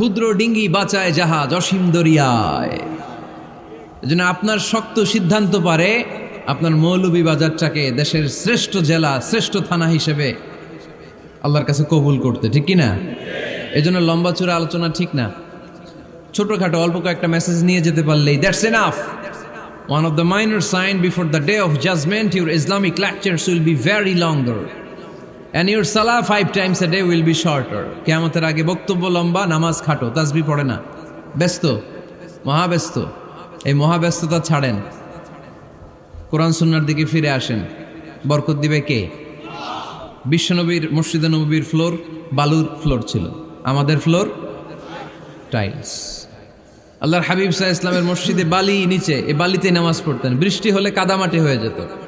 ক্ষুদ্র ডিঙ্গি বাঁচায় জাহাজ অসীম দরিয়ায়। আপনার শক্ত সিদ্ধান্ত পারে, আপনার মৌলভীবাজারটাকে দেশের শ্রেষ্ঠ জেলা, শ্রেষ্ঠ থানা হিসেবে আল্লাহর কাছে কবুল করতে, ঠিক কি না? এজন্য লম্বা চূড়া আলোচনা ঠিক না। ছোটখাটো অল্প কয়েকটা মেসেজ নিয়ে যেতে পারলেই that's enough one of the minor sign before the day of judgement your Islamic lectures will be very longer and your সালা five times a day will be shorter কেমতের আগে বক্তব্য লম্বা, নামাজ খাটো তাসবি পড়ে না। ব্যস্ত? মহাব্যস্ত? এই মহাব্যস্ততা ছাড়েন। কোরআন সুন্নার দিকে ফিরে আসেন। বরকত দিবে কে? বিশ্বনবীর, মসজিদে নবীর ফ্লোর, বালুর ফ্লোর ছিল। আমাদের ফ্লোর? টাইলস। আল্লাহর হাবিব সাহা ইসলামের মসজিদে বালি নিচে, এ বালিতে নামাজ পড়তেন। বৃষ্টি হলে কাদামাটি হয়ে যেত।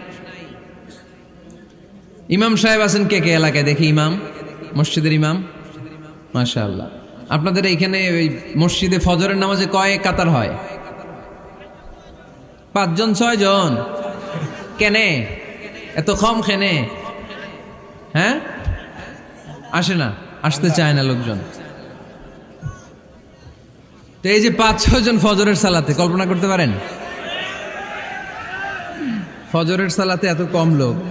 ইমাম সাহেব আছেন কে কে এলাকায়? দেখি ইমাম, মসজিদের ইমাম। মাশা আল্লাহ আপনাদের এইখানে ওই মসজিদে ফজরের নামাজে কয় কাতার হয়? পাঁচজন, ছয়জন? কেনে? এত কম খেনে হ্যাঁ? আসে না, আসতে চায় না লোকজন। তো এই যে পাঁচ ছজন ফজরের সালাতে, কল্পনা করতে পারেন? ফজরের সালাতে এত কম লোক।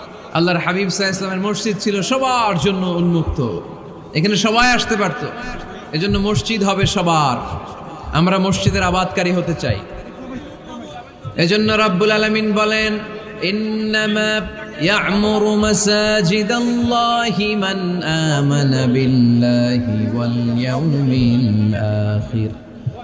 আল্লাহর হাবিব সাহা ইসলামের মসজিদ ছিল সবার জন্য উন্মুক্ত এখানে সবাই আসতে পারতো এজন্য মসজিদ হবে সবার আমরা মসজিদের আবাদকারী হতে চাই এজন্য রব্বুল আলমিন বলেন إنما يعمر مساجد الله من آمن بالله واليوم الآخر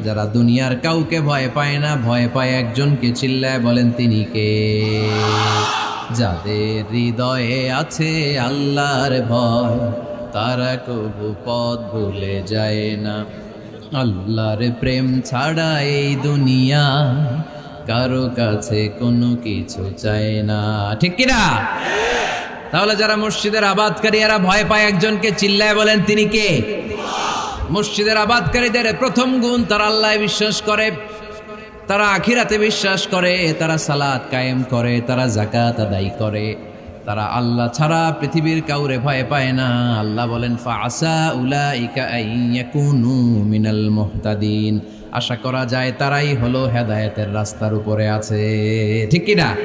যারা দুনিয়ার কাউকে ভয় পায় না, ভয় পায় একজনকে চিল্লায় বলেন, তিনি কে? যাদের হৃদয়ে আছে আল্লাহর ভয়, তারা কবু পথ ভুলে যায় না। আল্লাহর প্রেম ছাড়া এই দুনিয়া কারও কাছে কোনো কিছু চায় না। ঠিক কিনা? তাহলে যারা মসজিদের আবাদকারী, এরা ভয় পায় একজনকে চিল্লায় বলেন, তিনি কে? মসজিদের আবাদকারীদের প্রথম গুণ, তারা আল্লাহ বিশ্বাস করে, তারা আখিরাতে বিশ্বাস করে, তারা সালাদ কায়েম করে, তারা জাকাত আদায় করে। তারা আল্লাহ ছাড়া পৃথিবীর কাউরে ভয় পায় না। আল্লাহ বলেন ফাসা আইয়াকুনু মিনাল মুহতাদিন। আশা করা যায় তারাই হলো হেদায়েতের রাস্তার উপরে আছে। ঠিক কি না?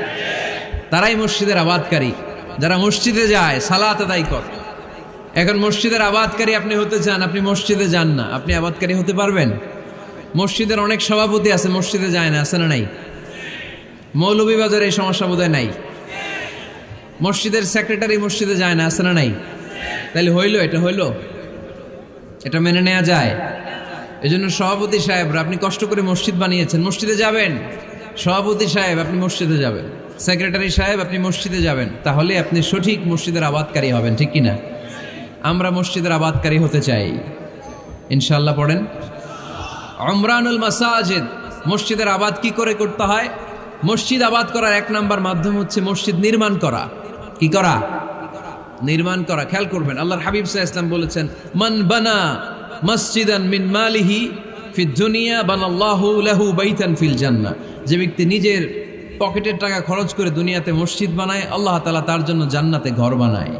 তারাই মসজিদের আবাদকারী। যারা মসজিদে যায়, সালাত আদায় করে এখন মসজিদের আবাদকারী আপনি হতে চান, আপনি মসজিদে যান না। আপনি আবাদকারী হতে পারবেন? মসজিদের অনেক সভাপতি আছে, মসজিদে যায় না, আছে না নাই? মৌলভীবাজারে এই সমস্যা বোধহয় নাই। মসজিদের সেক্রেটারি মসজিদে যায় না, আছে না নাই? তাহলে হইল, এটা হইল? এটা মেনে নেওয়া যায়। এই জন্য সভাপতি সাহেবরা আপনি কষ্ট করে মসজিদ বানিয়েছেন, মসজিদে যাবেন? সভাপতি সাহেব, আপনি মসজিদে যাবেন। সেক্রেটারি সাহেব, আপনি মসজিদে যাবেন। তাহলে আপনি সঠিক মসজিদের আবাদকারী হবেন, ঠিক কিনা? আমরা মসজিদের আবাদকারী হতে চাই। ইনশাল্লাহ পড়েন। অমরানুল মাসাজিদ, মসজিদের আবাদ কি করে করতে হয়? মসজিদ আবাদ করার এক নাম্বার মাধ্যম হচ্ছে মসজিদ নির্মাণ করা। কি করা? নির্মাণ করা। খেয়াল করবেন, আল্লাহর হাবিব সাহ ইসলাম বলেছেন, মান বানা মসজিদান মিন মালিহি ফি দুনিয়া বানাল্লাহু লাহু বাইতান ফিল জান্নাহ। যে ব্যক্তি নিজের পকেটের টাকা খরচ করে দুনিয়াতে মসজিদ বানায়, আল্লাহ তালা তার জন্য জান্নাতে ঘর বানায়।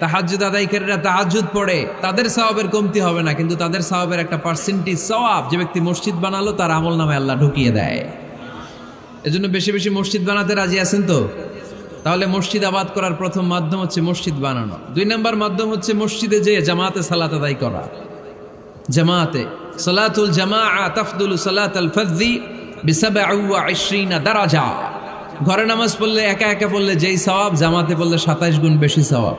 তাহাজ্জুদ আদায়কারীরা তাহাজ্জুদ পড়ে। তাদের সওয়াবের কমতি হবে না, কিন্তু তাদের সওয়াবের একটা পার্সেন্টেজ সওয়াব যে ব্যক্তি মসজিদ বানালো, তার আমল নামে আল্লাহ ঢুকিয়ে দেয়। এজন্য বেশি বেশি মসজিদ বানাতে রাজি আছেন তো? তাহলে মসজিদ আবাদ করার প্রথম মাধ্যম হচ্ছে মসজিদ বানানো। দুই নম্বর মাধ্যম হচ্ছে মসজিদে যেয়ে জামাতে সালাত আদায় করা। জামাতে, সালাতুল জামা তাফদুল সালাত আল ফজি বিসাবা দারাজা। ঘরে নামাজ পড়লে, একা একা পড়লে যেই সওয়াব, জামাতে পড়লে সাতাইশ গুণ বেশি সওয়াব।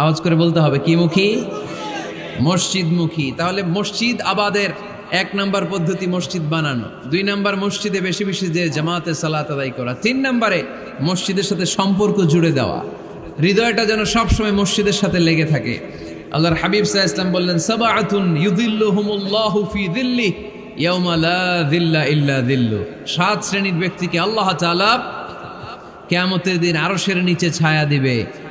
আওয়াজ করে বলতে হবে, কি মুখী? মসজিদমুখী। তাহলে মসজিদ আবাদের এক নম্বর পদ্ধতি মসজিদ বানানো। দুই নম্বর মসজিদে বেশি বেশি যে জামাতে সালাত আদায় করা। তিন নম্বরে মসজিদের সাথে সম্পর্ক জুড়ে দেওয়া। হৃদয়টা যেন সবসময় মসজিদের সাথে লেগে থাকে। আল্লাহর হাবিব সাহা ইসলাম বললেন, সাবাআতুন ইউদিল্লুহুমুল্লাহু ফি দিল্লি সাত শ্রেণির ব্যক্তিকে আল্লাহ তাআলা কেয়ামতের দিন আরশের নিচে ছায়া দিবে।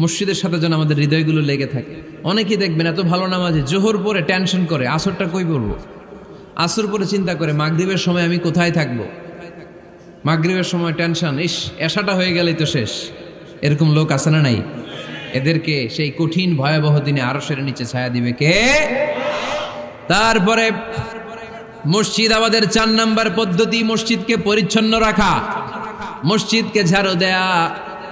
মসজিদের সাথে যেন আমাদের হৃদয়গুলো লেগে থাকে। অনেকেই দেখবেন এত ভালো নামাজে জোহর পরে টেনশন করে, আসরটা কই পড়ব? আসর পরে চিন্তা করে, মাগরীবের সময় আমি কোথায় থাকব? মাগরীবের সময় টেনশন, ইস এসাটা হয়ে গেলেই তো শেষ। এরকম লোক আছে না নাই? এদেরকে সেই কঠিন ভয়াবহ দিনে আরসের নিচে ছায়া দিবে কে? তারপরে মসজিদ আমাদের চার নাম্বার পদ্ধতি, মসজিদকে পরিচ্ছন্ন রাখা। মসজিদকে ঝাড়ু দেয়া।